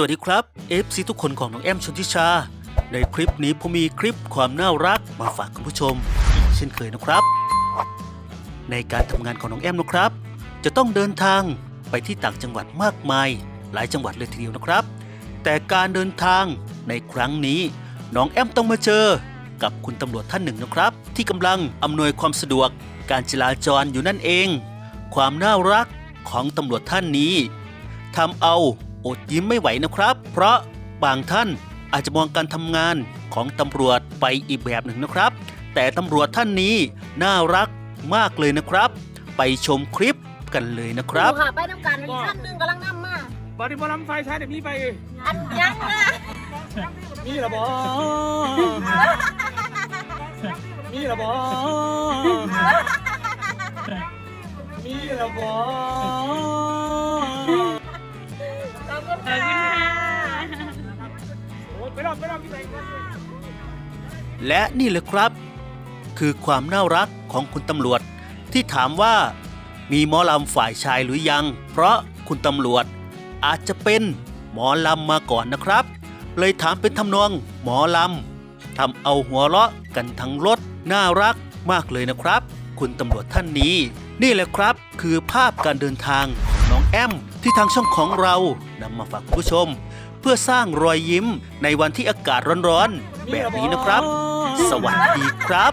สวัสดีครับ FC ทุกคนของน้องแอมชนทิชา ในคลิปนี้ผมมีคลิปความน่ารักมาฝากคุณผู้ชม เช่นเคยนะครับ ในการทำงานของน้องแอมนะครับ จะต้องเดินทางไปที่ต่างจังหวัดมากมาย หลายจังหวัดเลยทีเดียวนะครับ แต่การเดินทางในครั้งนี้น้องแอมต้องมาเจอ กับคุณตำรวจท่านหนึ่งนะครับ ที่กำลังอำนวยความสะดวก การจราจรอยู่นั่นเอง ความน่ารักของตำรวจท่านนี้ทำเอา อดยิ้มไม่ไหวนะครับ เพราะบางท่านอาจจะมองการทำงานของตำรวจไปอีกแบบหนึ่งนะครับ แต่ตำรวจท่านนี้น่ารักมากเลยนะครับ ไปชมคลิปกันเลยนะครับดูค่ะไปน้ำกันอีกขั้นหนึ่งกำลังนำมาบริบอลำไฟใช้เดี๋ยวมีไป อันยังนะมีระบอมีระบอมีระบอ ขอบคุณค่ะไปรอบไปรอบพี่ใส่และนี่เลยครับ คือความน่ารักของคุณตำรวจ ที่ถามว่า มีหมอลำฝ่ายชายหรือยัง เพราะคุณตำรวจ อาจจะเป็นหมอลำมาก่อนนะครับ เลยถามเป็นทำนองหมอลำทำเอาหัวเราะกันทั้งรถน่ารักมากเลยนะครับ คุณตำรวจท่านนี้ นี่แหละครับ คือภาพการเดินทาง องแอมที่ทางช่องของเรานำมาฝากคุณผู้ชม เพื่อสร้างรอยยิ้มในวันที่อากาศร้อนๆ แบบนี้นะครับ สวัสดีครับ